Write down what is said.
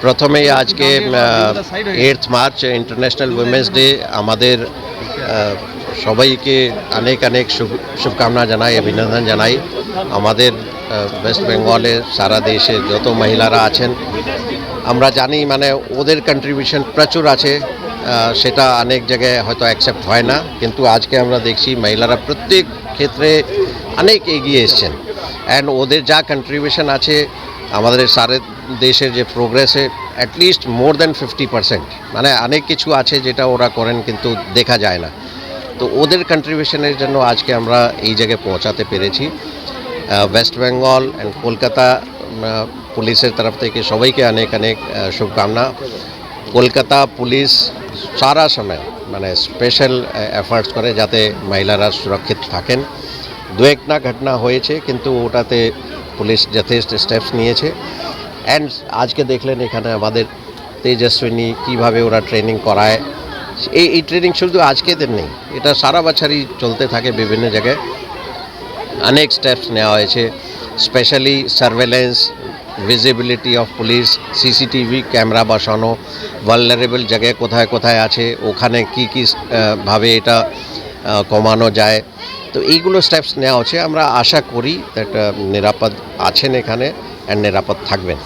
প্রথমেই আজকে eight March International Women's Day আমাদের সবাইকে অনেক অনেক শুভ- শুভকামনা জানাই, অভিনন্দন জানাই। আমাদের ওয়েস্ট বেঙ্গলে সারা দেশে যত মহিলারা আছেন, আমরা জানি মানে ওদের কন্ট্রিবিউশন প্রচুর আছে সেটা অনেক জায়গায় হয়তো অ্যাকসেপ্ট হয় না, কিন্তু আজকে আমরা দেখছি মহিলারা প্রত্যেক ক্ষেত্রে অনেক এগিয়ে এসছেন। অ্যান্ড ওদের যা কন্ট্রিবিউশন আছে, আমাদের সারা দেশের যে প্রোগ্রেসে at least more than fifty percent মানে অনেক কিছু আছে যেটা ওরা করেন কিন্তু দেখা যায় না। তো ওদের কন্ট্রিবিউশনের জন্য আজকে আমরা এই জায়গায় পৌঁছাতে পেরেছি। ওয়েস্ট বেঙ্গল অ্যান্ড কলকাতা পুলিশের তরফ থেকে সবাইকে অনেক অনেক শুভকামনা। কলকাতা পুলিশ সারা সময় মানে স্পেশাল এফার্টস করে যাতে মহিলারা সুরক্ষিত থাকেন। দু এক না ঘটনা হয়েছে, কিন্তু ওটাতে পুলিশ যথেষ্ট স্টেপস নিয়েছে। অ্যান্ড আজকে দেখলেন এখানে আমাদের তেজস্বিনী, কীভাবে ওরা ট্রেনিং করায়। এই এই ট্রেনিং শুধু আজকে দিন নেই, এটা সারা বছরই চলতে থাকে বিভিন্ন জায়গায়। অনেক স্টেপস নেওয়া হয়েছে specially surveillance visibility of police CCTV camera বসানো ভালনারেবল জায়গায় কোথায় কোথায় আছে, ওখানে কি কি ভাবে এটা কমানো যায়। তো এইগুলো স্টেপস নেওয়া হচ্ছে, আমরা আশা করি একটা নিরাপদ আছেন এখানে অ্যান্ড নিরাপদ থাকবেন।